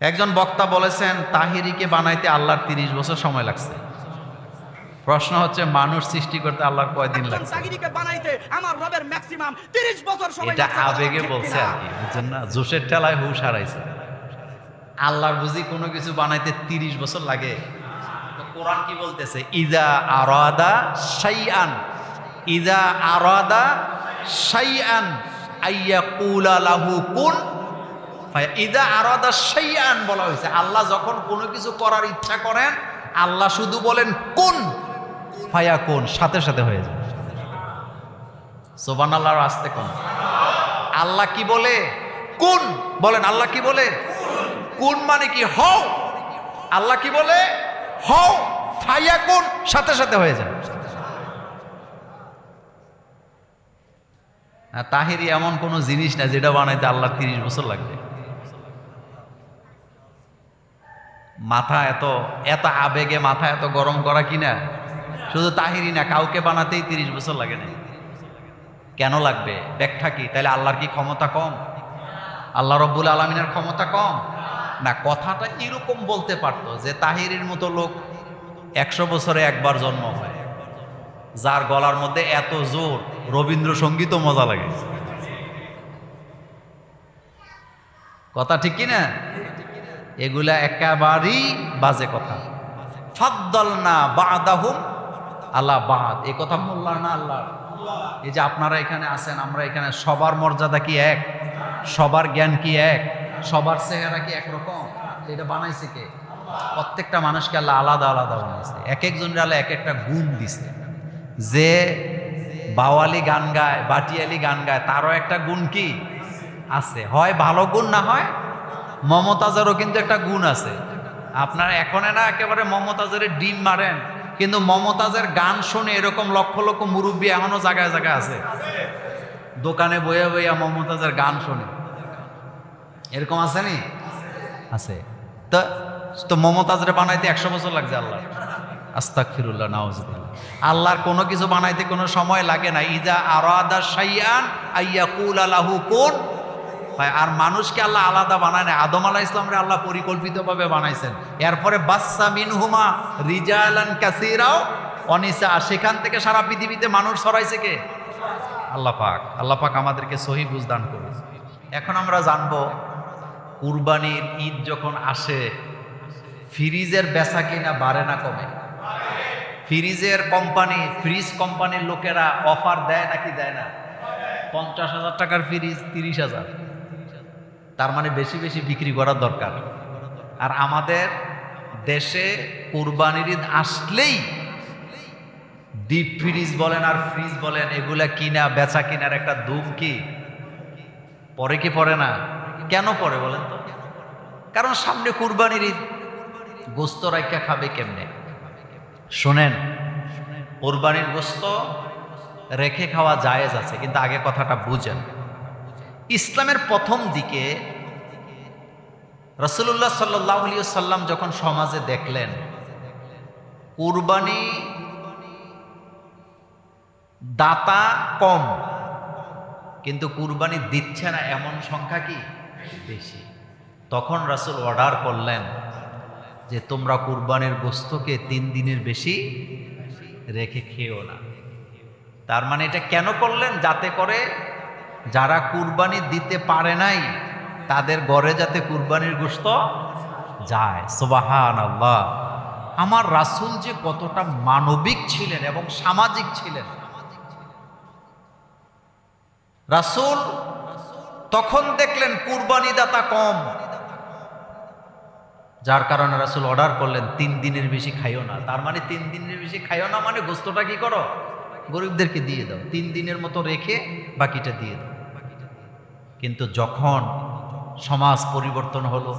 একজন বক্তা বলেছেন তাহিরিকে বানাইতে আল্লাহর তিরিশ বছর সময় লাগছে। প্রশ্ন হচ্ছে মানুষ সৃষ্টি করতে আল্লাহর কয়দিন লাগছে? বানাইতে আমার রবের ম্যাক্সিমাম 30 বছর সময় এটা আবেগে বলছে আর কি বুঝছেন না? জোশের ঠেলায় হুশ হারাইছে। আল্লাহর বুঝি কোনো কিছু বানাইতে তিরিশ বছর লাগে? তো কোরআন কি বলতেছে? ইদা আরাদা শাইআন। ইদা আরাদা শাইআন আইয়া কুলা লাহু কুন ইদা আরাদা শাইআন বলা হয়েছে। আল্লাহ যখন কোনো কিছু করার ইচ্ছা করেন, আল্লাহ শুধু বলেন, কোন। ফায়া কোন, সাথে সাথে হয়ে যায়। সোবান আল্লাহর আসতে কোন আল্লাহ কি বলে? কোন। বলেন, আল্লাহ কি বলে? কোন মানে কি? হও। আল্লাহ কি বলে? হও। ফাইয়া কোন, সাথে সাথে হয়ে যায়। তাহিরি এমন কোনো জিনিস না যেটা বানাইতে আল্লাহ তিরিশ বছর লাগবে। মাথা এত এত আবেগে মাথা এত গরম করা কিনা শুধু তাহিরি না, কাউকে বানাতেই তিরিশ বছর লাগে না। কেন লাগবে? ব্যাখ্যা কি? তাহলে আল্লাহর কি ক্ষমতা কম? আল্লাহ রব্বুল আলমিনের ক্ষমতা কম? না, কথাটা এরকম বলতে পারতো যে তাহিরির মতো লোক একশো বছরে একবার জন্ম হয়। যার গলার মধ্যে এত জোর, রবীন্দ্রসঙ্গীতও মজা লাগে। কথা ঠিক কি না? এগুলা একেবারেই বাজে কথা। ফাদ্দল না বাদাহুম। আল্লাহ বাদ। এ কথা বললাম না আল্লাহ এই যে আপনারা এখানে আছেন, আমরা এখানে সবার মর্যাদা কি এক? সবার জ্ঞান কি এক? সবার চেহারা কি একরকম? এটা বানাইছে কে? প্রত্যেকটা মানুষকে আল্লাহ আলাদা আলাদা বানাইছে। এক একজনের আল্লাহ এক একটা গুণ দিছে। যে বাওয়ালি গান গায়, বাটিয়ালি গান গায়, তারও একটা গুণ কি? আছে। হয় ভালো গুণ না হয় মমতাজেরও কিন্তু একটা গুণ আছে। আপনার এখনে না একেবারে মমতাজের ডিম মারেন, কিন্তু মমতাজের গান শুনে এরকম লক্ষ লক্ষ মুরব্বী এখনও জায়গায় জায়গায় আছে। দোকানে বইয়া বইয়া মমতাজের গান শুনে। এরকম আছে নি? আছে। তো তো মমতাজরে বানাইতে একশো বছর লাগছে আল্লাহ আস্তাক ফিরুল্লাহ আল্লাহর কোনো কিছু বানাইতে কোনো সময় লাগে না। ইজা আরাদা শাইয়ান আইয়া কুল আলাহু কোন হয় আর মানুষকে আল্লাহ আলাদা বানায় না আদম আলাহ ইসলামরে আল্লাহ পরিকল্পিতভাবে বানাইছেন। এরপরে বাচ্চা মিনহুমা রিজালান কাসিরাও অনিসা। আর সেখান থেকে সারা পৃথিবীতে মানুষ সরাইছে কে? আল্লাহ পাক। আল্লাহ পাক আমাদেরকে সহি বুঝদান করুন। এখন আমরা জানব, কুরবানির ঈদ যখন আসে, ফ্রিজের বেচা কিনা বাড়ে না কমে? ফ্রিজের কোম্পানি, ফ্রিজ কোম্পানির লোকেরা অফার দেয় নাকি দেয় না? পঞ্চাশ হাজার টাকার ফ্রিজ, তিরিশ হাজার। তার মানে বেশি বেশি বিক্রি করার দরকার। আর আমাদের দেশে কুরবানির ঈদ আসলেই ডিপ ফ্রিজ বলেন আর ফ্রিজ বলেন, এগুলা কিনা, বেচা কিনার একটা ধুম কি? পরে কি পড়ে না? কেন পরে বলেন তো? কারণ সামনে কোরবানির ঈদ, গোস্ত রাইকা খাবে কেমনে? শোনেন, কোরবানির গোস্ত রেখে খাওয়া জায়েজ আছে, কিন্তু আগে কথাটা বুঝেন। ইসলামের প্রথম দিকে রসুল্লাহ সাল্লাহ সাল্লাম যখন সমাজে দেখলেন, কুরবানি দাতা কম, কিন্তু কুরবানি দিচ্ছে না এমন সংখ্যা কি? বেশি। তখন রাসুল অর্ডার করলেন যে তোমরা কুরবানির গোস্তকে তিন দিনের বেশি রেখে খেও না। তার মানে এটা কেন করলেন? যাতে করে যারা কুরবানি দিতে পারে নাই, তাদের ঘরে যাতে কুরবানির গোস্ত যায়। সোবাহান আল্লাহ আমার রাসুল যে কতটা মানবিক ছিলেন এবং সামাজিক ছিলেন। রাসুল তখন দেখলেন কুরবানি দাতা কম। যার কারণে রাসুল অর্ডার করলেন, তিন দিনের বেশি খাইও না। তার মানে তিন দিনের বেশি খাইও না মানে গোস্তটা কি করো? গরিবদেরকে দিয়ে দাও। তিন দিনের মতো রেখে বাকিটা দিয়ে দাও। কিন্তু যখন সমাজ পরিবর্তন হলো,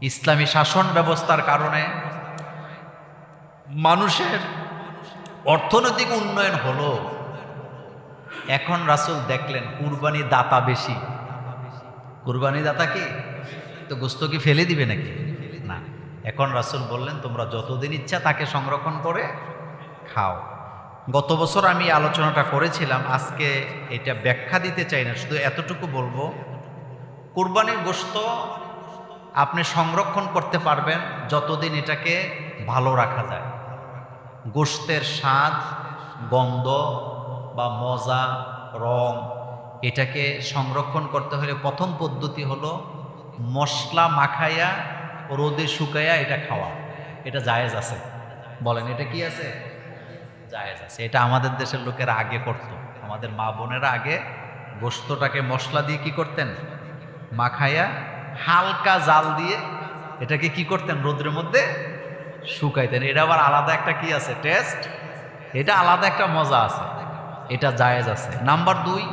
ইসলামী শাসন ব্যবস্থার কারণে মানুষের অর্থনৈতিক উন্নয়ন হলো। এখন রাসুল দেখলেন, কুরবানি দাতা বেশি। কুরবানি দাতা কি? তো গোস্ত কি ফেলে দিবে নাকি? না। এখন রাসুল বললেন, তোমরা যতদিন ইচ্ছা তাকে সংরক্ষণ করে খাও। গত বছর আমি আলোচনাটা করেছিলাম, আজকে এটা ব্যাখ্যা দিতে চাই না, শুধু এতটুকু বলব। কুরবানির গোস্ত আপনি সংরক্ষণ করতে পারবেন যতদিন এটাকে ভালো রাখা যায়। গোস্তের স্বাদ, গন্ধ বা মজা, রং, এটাকে সংরক্ষণ করতে হলে প্রথম পদ্ধতি হলো মশলা মাখাইয়া, রোদে শুকাইয়া এটা খাওয়া। এটা জায়েজ আছে। বলেন, এটা কি আছে? জায়েজ আছে। এটা আমাদের দেশের লোকেরা আগে করতো। আমাদের মা বোনেরা আগে গোস্তটাকে মশলা দিয়ে কি করতেন? মাখাইয়া হালকা জাল দিয়ে এটাকে কি করতেন? রোদ্রের মধ্যে শুকাইতেন। এটা আবার আলাদা একটা কি আছে? টেস্ট এটা আলাদা একটা মজা আছে। এটা জায়েজ আছে। নাম্বার দুই,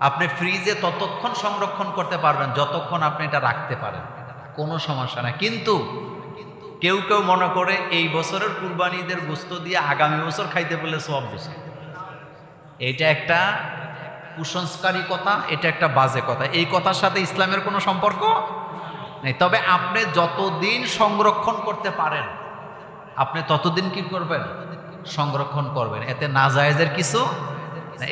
আপনি ফ্রিজে ততক্ষণ সংরক্ষণ করতে পারবেন, যতক্ষণ আপনি এটা রাখতে পারেন। কোনো সমস্যা না কিন্তু কেউ কেউ মনে করে এই বছরের কুরবানিদের গোস্ত দিয়ে আগামী বছর খাইতে বললে সব বেশি এটা একটা কুসংস্কারী কথা এটা একটা বাজে কথা। এই কথার সাথে ইসলামের কোনো সম্পর্ক নেই। তবে আপনি যতদিন সংরক্ষণ করতে পারেন, আপনি ততদিন কি করবেন? সংরক্ষণ করবেন। এতে না জায়েজের কিছু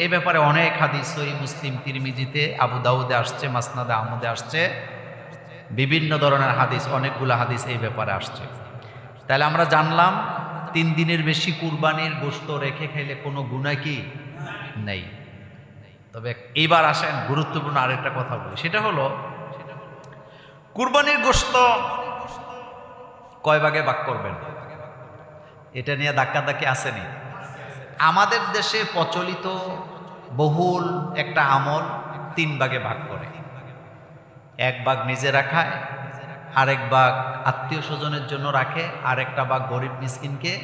এই ব্যাপারে অনেক হাদিস সই মুসলিম, তিরমিজিতে, আবু দাউদে আসছে, মাসনাদে, আহমদে আসছে। বিভিন্ন ধরনের হাদিস, অনেকগুলো হাদিস এই ব্যাপারে আসছে। তাহলে আমরা জানলাম, তিন দিনের বেশি কুরবানির গোস্ত রেখে খাইলে কোনো গুণা কি? নেই। তবে এইবার আসেন গুরুত্বপূর্ণ আরেকটা কথা বলি। সেটা হলো, কুরবানির গোস্ত কয় ভাগে ভাগ করবেন? এটা নিয়ে ধাক্কাধাক্কি আসেনি। আমাদের দেশে প্রচলিত বহুল একটা আমল তিন ভাগে ভাগ করে। এক ভাগ নিজেরা খায় আরেক ভাগ আত্মীয় স্বজনের জন্য রাখে, আরেকটা ভাগ গরিব মিসকিনকে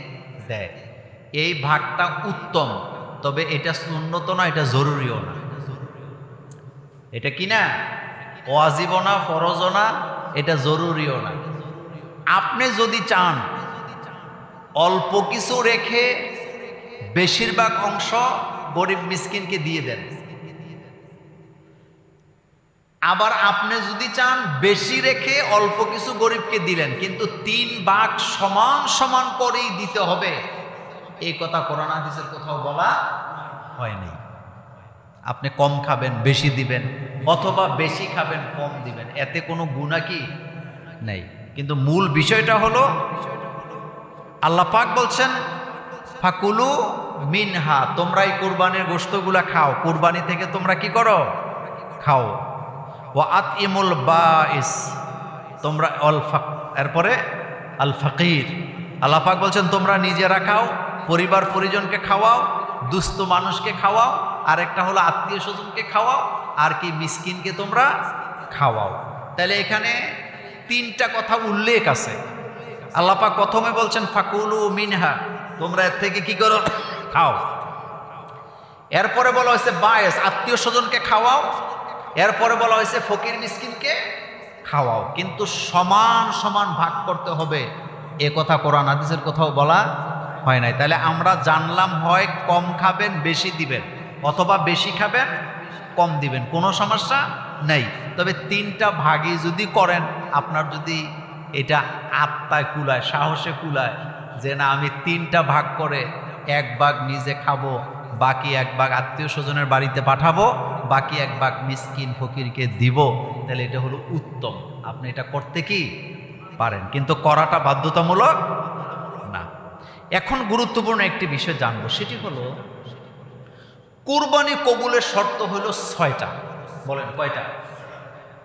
দেয়। এই ভাগটা উত্তম, তবে এটা উন্নত না, এটা জরুরিও না। এটা কি না? ওয়াজিব না, ফরজও না, এটা জরুরিও না। আপনি যদি চান অল্প কিছু রেখে বেশিরভাগ অংশ গরিব মিসকিনকে দিয়ে দেন আবার আপনি যদি চান, বেশি রেখে অল্প কিছু গরিবকে দিলেন, কিন্তু তিন ভাগ সমান সমান করেই দিতে হবে। এই কথা কোরআন হাদিসের কোথাও বলা হয়নি আপনি কম খাবেন, বেশি দিবেন, অথবা বেশি খাবেন, কম দিবেন। এতে কোনো গুণা কি নেই। কিন্তু মূল বিষয়টা হলো, আল্লাহ পাক বলছেন, ফাকুলু মিনহা তোমরা এই কুরবানির গোস্তগুলা খাও। কুরবানি থেকে তোমরা কি করো? খাও। ও আত ইমুল বাইস তোমরা অল এরপরে আল ফাকির। আল্লাহ বলছেন, তোমরা নিজেরা খাও, পরিবার পরিজনকে খাওয়াও, দুস্থ মানুষকে খাওয়াও আর একটা হলো আত্মীয় স্বজনকে খাওয়াও, আর কি মিসকিনকে তোমরা খাওয়াও। তাহলে এখানে তিনটা কথা উল্লেখ আছে। আল্লাপাক প্রথমে বলছেন, ফাকুলু মিনহা তোমরা এর থেকে কি করো? খাও। এরপরে বলা হয়েছে, বায়েস আত্মীয় স্বজনকে খাওয়াও এরপরে বলা হয়েছে, ফকির মিসকিনকে খাওয়াও। কিন্তু সমান সমান ভাগ করতে হবে। এ কথা কোরআন হাদিসের কোথাও বলা হয় নাই। তাহলে আমরা জানলাম হয় কম খাবেন, বেশি দিবেন, অথবা বেশি খাবেন, কম দিবেন। কোনো সমস্যা নেই। তবে তিনটা ভাগই যদি করেন, আপনার যদি এটা আত্মায় কুলায়, সাহসে কুলায়, যে না, আমি তিনটা ভাগ করে এক ভাগ নিজে খাব, বাকি এক ভাগ আত্মীয় স্বজনের বাড়িতে পাঠাবো বাকি এক বাক মিসকিন ফকিরকে দিব, তাহলে এটা হলো উত্তম। আপনি এটা করতে কি পারেন? কিন্তু করাটা বাধ্যতামূলক না। এখন গুরুত্বপূর্ণ একটি বিষয় জানব, সেটি হলো কুরবানি কবুলের শর্ত হলো ছয়টা। বলেন, কয়টা?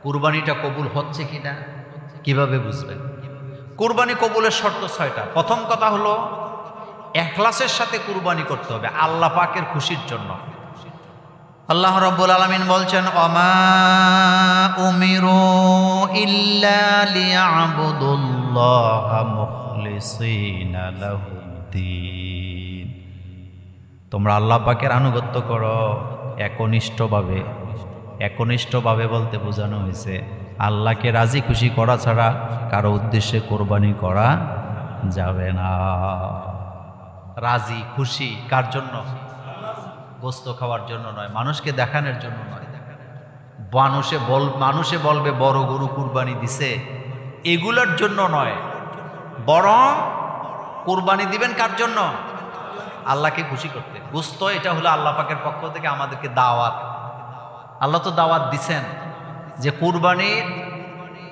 কুরবানিটা কবুল হচ্ছে কি না কীভাবে বুঝবেন? কুরবানি কবুলের শর্ত ছয়টা। প্রথম কথা হলো, এখলাসের সাথে কুরবানি করতে হবে, আল্লাহ পাকের খুশির জন্য। আল্লাহ রব্বুল আলমিন বলছেন অমা উমিরু তোমরা আল্লাহ পাকের আনুগত্য করো একনিষ্ঠভাবে। একনিষ্ঠভাবে বলতে বোঝানো হয়েছে, আল্লাহকে রাজি খুশি করা ছাড়া কারও উদ্দেশ্যে কোরবানি করা যাবে না। রাজি, খুশি কার জন্য? গোস্ত খাওয়ার জন্য নয়, মানুষকে দেখানোর জন্য নয়। মানুষে বল, মানুষে বলবে, বড় গরু কুরবানি দিছে। এগুলোর জন্য নয়, বরং কুরবানি দিবেন কার জন্য? আল্লাহকে খুশি করতে। গোস্ত, এটা হলো আল্লাহ পাকের পক্ষ থেকে আমাদেরকে দাওয়াত। আল্লাহ তো দাওয়াত দিছেন যে কুরবানির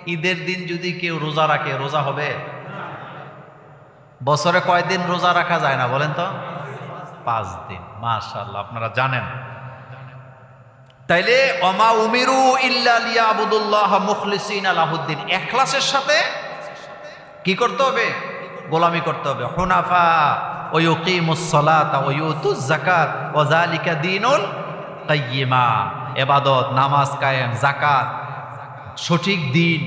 ঈদের দিন যদি কেউ রোজা রাখে, রোজা হবে? বছরে কয়দিন রোজা রাখা যায় না বলেন তো? পাঁচ দিন। মাশাল্লাহ আপনারা জানেন। তাইলে অমা উমিরু ইল্লা আবুদুল্লাহ মুখলিসিন আলাহুদ্দিন এখলাসের সাথে কি করতে হবে? গোলামি করতে হবে। হুনাফা, ওয়া যালিকা দীনুল কাইয়িমা। ইবাদত নামাজ কায়েম, যাকাত, সঠিক দিন।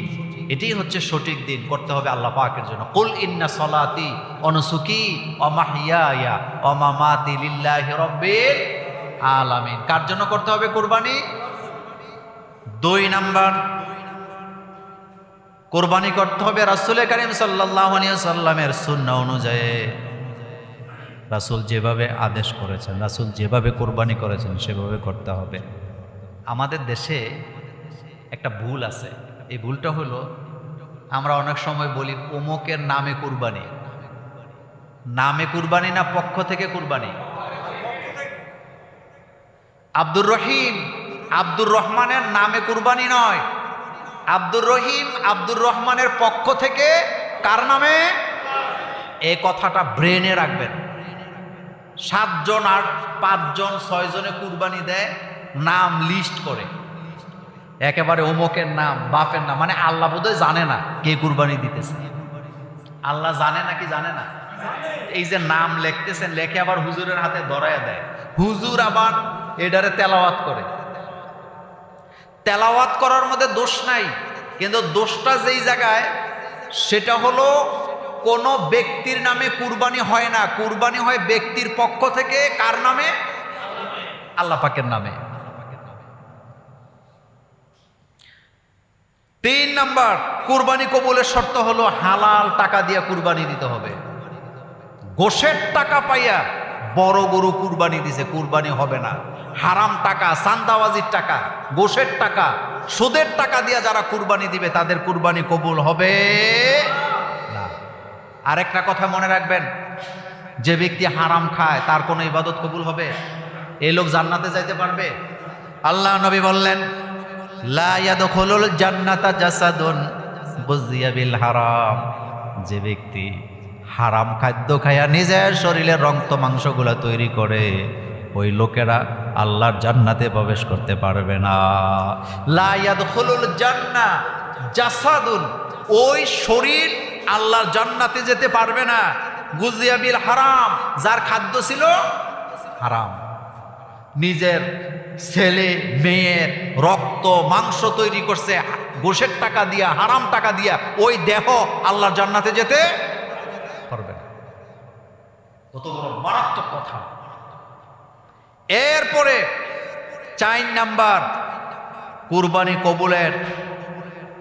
এটাই হচ্ছে সঠিক দিন, করতে হবে আল্লাহ পাকের জন্য। কুল ইন্না সলাতি অনুসুকি অমাহিয়া অমামাতি লিল্লাহি রব্বিল আলামিন। কার জন্য করতে হবে কোরবানি? দুই নাম্বার। কোরবানি করতে হবে রাসুল করিম সাল্লাহ সাল্লামের শূন্য অনুযায়ী। রাসুল যেভাবে আদেশ করেছেন, রাসুল যেভাবে কোরবানি করেছেন, সেভাবে করতে হবে। আমাদের দেশে একটা ভুল আছে। এই ভুলটা হলো, আমরা অনেক সময় বলি অমুকের নামে কুরবানি। নামে কুরবানি না পক্ষ থেকে কুরবানি? আব্দুর রহিম আব্দুর রহমানের নামে কুরবানি নয়। আব্দুর রহিম আব্দুর রহমানের পক্ষ থেকে কার নামে? এ কথাটা ব্রেনে রাখবেন। সাতজন আট পাঁচজন ছয়জনে কুরবানি দেয়, নাম লিস্ট করে। একেবারে অমুকের নাম, বাপের নাম মানে আল্লাহ বোধহয় জানে না কে কুরবানি দিতেছে। আল্লাহ জানে নাকি জানে না? এই যে নাম লিখতেছেন, লেখে আবার হুজুরের হাতে ধরায় দেয়। হুজুর আবার এডারে তেলাওয়াত করে। তেলাওয়াত করার মধ্যে দোষ নাই, কিন্তু দোষটা যেই জায়গায়, সেটা হলো কোন ব্যক্তির নামে কুরবানি হয় না। কুরবানি হয় ব্যক্তির পক্ষ থেকে, কার নামে? আল্লাহ পাকের নামে। তিন নাম্বার, কুরবানি কবুলের শর্ত হলো হালাল টাকা দিয়ে কুরবানি দিতে হবে। গোশের টাকা পাইয়া বড় গরু কুরবানি দিছে, কুরবানি হবে না। হারাম টাকা সান্দাবাজির টাকা, গোশের টাকা, সুদের টাকা দিয়ে যারা কুরবানি দিবে, তাদের কুরবানি কবুল হবে না। আরেকটা কথা মনে রাখবেন, যে ব্যক্তি হারাম খায়, তার কোনো ইবাদত কবুল হবে? এই লোক জান্নাতে যাইতে পারবে? আল্লাহ নবী বললেন লা ইয়াদখুলুল জান্নাতা জাসাদুন বুজিয়া হারাম। যে ব্যক্তি হারাম খাদ্য খায়া নিজের শরীরের রক্ত মাংসগুলা তৈরি করে, ওই লোকেরা আল্লাহর জান্নাতে প্রবেশ করতে পারবে না। লা ইয়াদখুলুল জান্না জাসাদুন, ওই শরীর আল্লাহর জান্নাতে যেতে পারবে না। গুজিয়া বিল হারাম, যার খাদ্য ছিল হারাম। নিজের ছেলে, মেয়ের রক্ত, মাংস তৈরি করছে, গোশের টাকা দিয়া, হারাম টাকা দিয়া, ওই দেহ আল্লাহর জান্নাতে যেতে পারবে না। কত বড় মারাত্মক কথা। এরপরে চার নাম্বার, কুরবানি কবুলের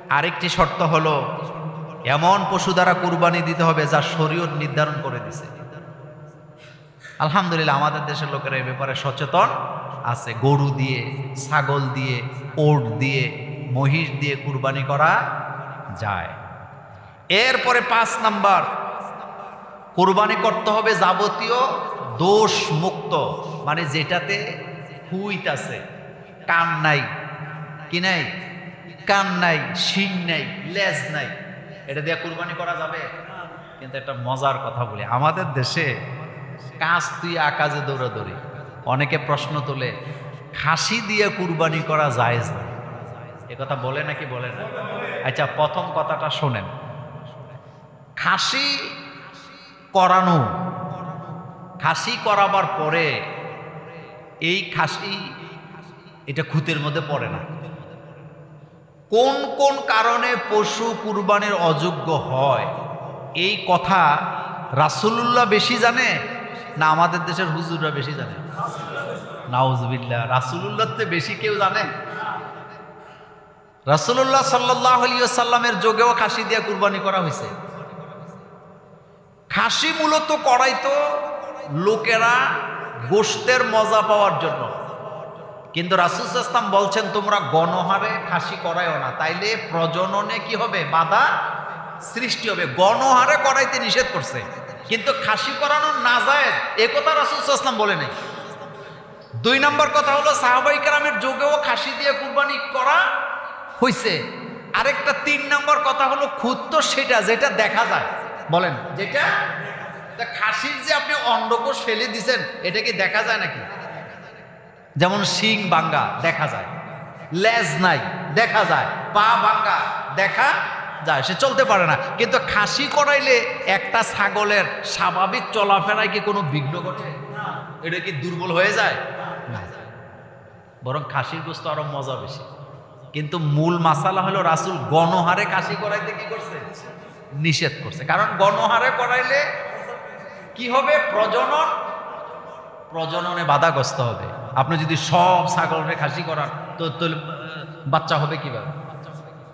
আরেকটি শর্ত হলো, এমন পশু দ্বারা কুরবানি দিতে হবে যা শরীয়ত নির্ধারণ করে দিছে। আলহামদুলিল্লাহ, আমাদের দেশের লোকেরা এই ব্যাপারে সচেতন আছে। গরু দিয়ে, ছাগল দিয়ে, ওট দিয়ে, মহিষ দিয়ে কুরবানি করা যায়। এরপরে পাঁচ নাম্বার, কুরবানি করতে হবে যাবতীয় দোষ মুক্ত মানে যেটাতে হুইত আছে, কান নাই, কি নাই, কান নাই, শিং নাই, লেজ নাই, এটা দিয়ে কুরবানি করা যাবে? কিন্তু একটা মজার কথা বলি, আমাদের দেশে কাজ তুই আকাজে দৌড়াদৌড়ি। অনেকে প্রশ্ন তোলে, খাসি দিয়ে কুরবানি করা জায়েজ না? এ কথা বলে নাকি বলে না? আচ্ছা প্রথম কথাটা শোনেন। খাসি করানো, খাসি করাবার পরে এই খাসি, এটা খুতের মধ্যে পড়ে না। কোন কোন কারণে পশু কুরবানির অযোগ্য হয়? এই কথা রাসুলুল্লাহ বেশি জানে? না আমাদের দেশের হুজুররা বেশি জানে। নাউজবিল্লা রাসুলুল্লাহ বেশি কেউ জানে? রাসুলুল্লাহ সাল্লাহ সাল্লামের যোগেও খাসি দিয়ে কুরবানি করা হয়েছে। খাসি মূলত করাইতো লোকেরা গোষ্ঠের মজা পাওয়ার জন্য। কিন্তু রাসুল ইসলাম বলছেন, তোমরা গণহারে খাসি করাইও না। তাইলে প্রজননে কি হবে? বাধা সৃষ্টি হবে। গণহারে করাইতে নিষেধ করছে। কিন্তু খাসি করানো না যায় এ কথা রাসুল ইসলাম বলে নাই। দুই নম্বর কথা হলো, সাহাবাই কারামের যুগেও খাসি দিয়ে কুরবানি করা হয়েছে আরেকটা তিন নম্বর কথা হলো, খুদ তো সেটা যেটা দেখা যায়। বলেন, যেটা? খাসির যে আপনি অন্ডকোষ ফেলে দিছেন, এটা কি দেখা যায় নাকি? যেমন শিং বাঙ্গা দেখা যায়। লেজ নাই, দেখা যায়। পা বাঙ্গা দেখা যায়, সে চলতে পারে না। কিন্তু খাসি করাইলে একটা ছাগলের স্বাভাবিক চলাফেরায় কি কোনো বিঘ্ন ঘটে? এটা কি দুর্বল হয়ে যায়? বরং খাসির গোস্ত আরও মজা বেশি। কিন্তু মূল মাসালা হলো রাসুল গণহারে কাশি করাইতে কি করছে? নিষেধ করছে। কারণ গণহারে করাইলে কি হবে? প্রজনন। প্রজননে বাধাগ্রস্ত হবে। আপনি যদি সব ছাগলরে খাসি করান তো, বাচ্চা হবে কীভাবে?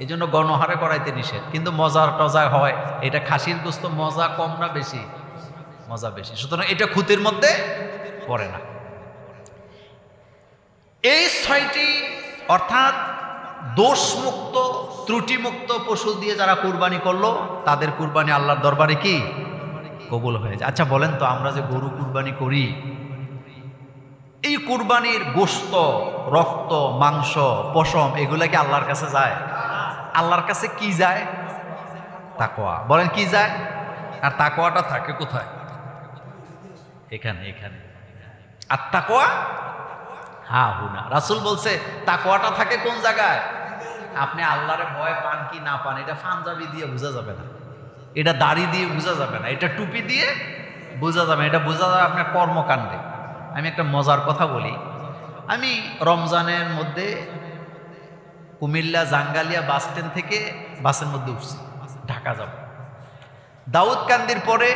এই জন্য গণহারে করাইতে নিষেধ। কিন্তু মজার টজা হয়, এটা খাসির গোস্ত মজা কম না বেশি? মজা বেশি। সুতরাং এটা খুতির মধ্যে পড়ে না। এই ছয়টি, অর্থাৎ দোষমুক্ত, ত্রুটিমুক্ত পশু দিয়ে যারা কুরবানি করল, তাদের কুরবানি আল্লাহর দরবারে কি? কবুল হয়ে যায়। আচ্ছা বলেন তো, আমরা যে গরু কুরবানি করি, এই কুরবানির গোস্ত, রক্ত, মাংস, পশম, এগুলা কি আল্লাহর কাছে যায়? আল্লাহর কাছে কি যায়? তাকোয়া বলেন কি যায়? আর তাকোয়াটা থাকে কোথায়? এখানে এখানে। আর তাকোয়া হা হুনা রাসুল বলছে তাকোয়াটা থাকে কোন জায়গায়? আপনি আল্লাহরে ভয় পান কি না পান, এটা পাঞ্জাবি দিয়ে বোঝা যাবে না। এটা দাড়ি দিয়ে বোঝা যাবে না। এটা টুপি দিয়ে বোঝা যাবে এটা বোঝা যাবে আপনার কর্মকাণ্ডে। আমি একটা মজার কথা বলি। আমি রমজানের মধ্যে কুমিল্লা জাঙ্গালিয়া বাস স্ট্যান্ড থেকে বাসের মধ্যে উঠছি, ঢাকা যাব। দাউদকান্দির পরে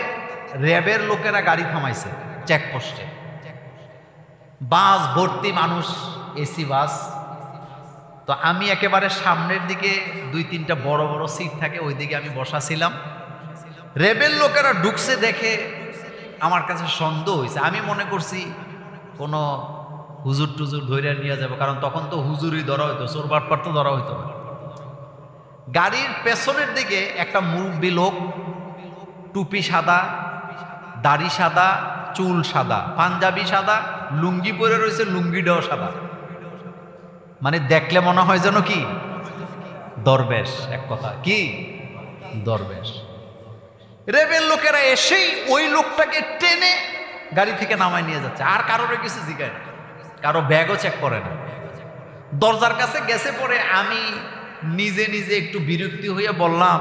র্যাবের লোকেরা গাড়ি থামাইছে চেকপোস্টে বাস, ভর্তি মানুষ, এসি, বাস। তো আমি একেবারে সামনের দিকে দুই তিনটা বড় বড় সিট থাকে ওই দিকে আমি বসা ছিলাম। রেবেল লোকেরা ঢুকছে দেখে আমার কাছে সন্দেহ হয়েছে। আমি মনে করছি কোনো হুজুর টুজুর ধরে নিয়ে যাব, কারণ তখন তো হুজুরই ধরা হইতো, চোর বাটপার তো ধরা হইতো না। গাড়ির পেছনের দিকে একটা মুরব্বী লোক, টুপি সাদা, দাড়ি সাদা, চুল সাদা, পাঞ্জাবি সাদা, লুঙ্গি পরে রয়েছে লুঙ্গি লুঙ্গিটাও সাদা। মানে দেখলে মনে হয় যেন কি? দরবেশ, এক কথা। কি? দরবেশ। রেবেল লোকেরা এসেই ওই লোকটাকে টেনে গাড়ি থেকে নামায় নিয়ে যাচ্ছে, আর কারোর কিছু না। কারও ব্যাগও চেক করে না। দরজার কাছে গেছে পরে আমি নিজে নিজে একটু বিরক্তি হয়ে বললাম,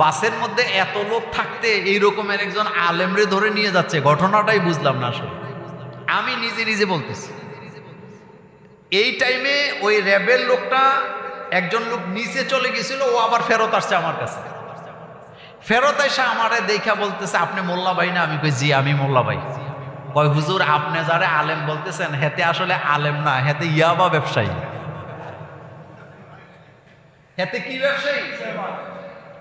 বাসের মধ্যে এত লোক থাকতে এই রকমের একজন আলেমরে ধরে নিয়ে যাচ্ছে, ঘটনাটাই বুঝলাম না আসলে। আমি নিজে নিজে বলতেছি। এই টাইমে ওই র্যাবের লোকটা একজন লোক নিচে চলে গেছিল, ও আবার ফেরত আসছে আমার কাছে। ফেরত এসে আমারে দেখা বলতেছে, আপনি মোল্লা ভাই না? আমি কই, জি, আমি মোল্লা ভাই। কয়, হুজুর, আপনি যারে আলেম বলতেছেন, হেতে আসলে আলেম না, হেতে ইয়াবা ব্যবসায়ী। হেতে কি ব্যবসায়ী?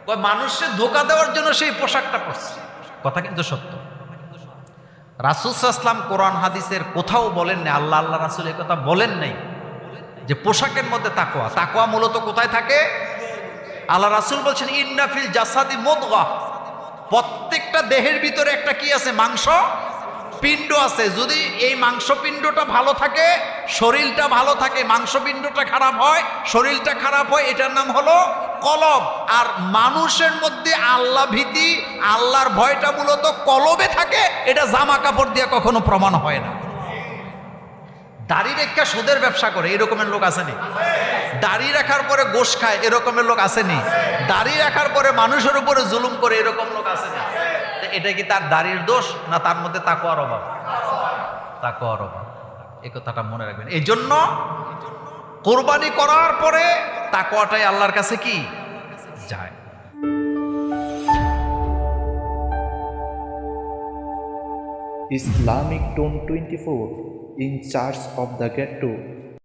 কয় মানুষের ধোকা দেওয়ার জন্য সেই পোশাকটা পরছে। কথা কিন্তু সত্য। রাসুসাল্লাম কোরআন, হাদিসের কোথাও বলেন না আল্লাহ আল্লাহ রাসুল কথা বলেন নাই যে পোশাকের মধ্যে তাকোয়া তাকোয়া মূলত কোথায় থাকে? আল্লাহ রাসুল বলছেন ইন্নাফিল জাসাদি মোদগা। প্রত্যেকটা দেহের ভিতরে একটা কি আছে? মাংস। পিণ্ড আছে। যদি এই মাংসপিণ্ডটা ভালো থাকে, শরীরটা ভালো থাকে, মাংসপিণ্ডটা খারাপ হয়, শরীরটা খারাপ হয়, এটার নাম হলো কলব। আর মানুষের মধ্যে আল্লাহ ভীতি, আল্লাহর ভয়টা মূলত কলবে থাকে, এটা জামা কাপড় দিয়ে কখনো প্রমাণ হয় না। দাড়ি রেখা সুদের ব্যবসা করে এরকমের লোক আসেনি। দাড়ি রাখার পরে গোশ খায় এরকমের লোক আসেনি। দাড়ি রাখার পরে মানুষের উপরে জুলুম করে এরকম লোক আসেনি। এটা কি তার দাড়ির দোষ না তার মধ্যে তাকোয়ার অভাব? তাকোয়ার অভাব। এই কথাটা মনে রাখবেন। এই জন্য কোরবানি করার পরে তাকোয়াটাই আল্লাহর কাছে কি? যায়। Islamic Tone 24 in charge of the ghetto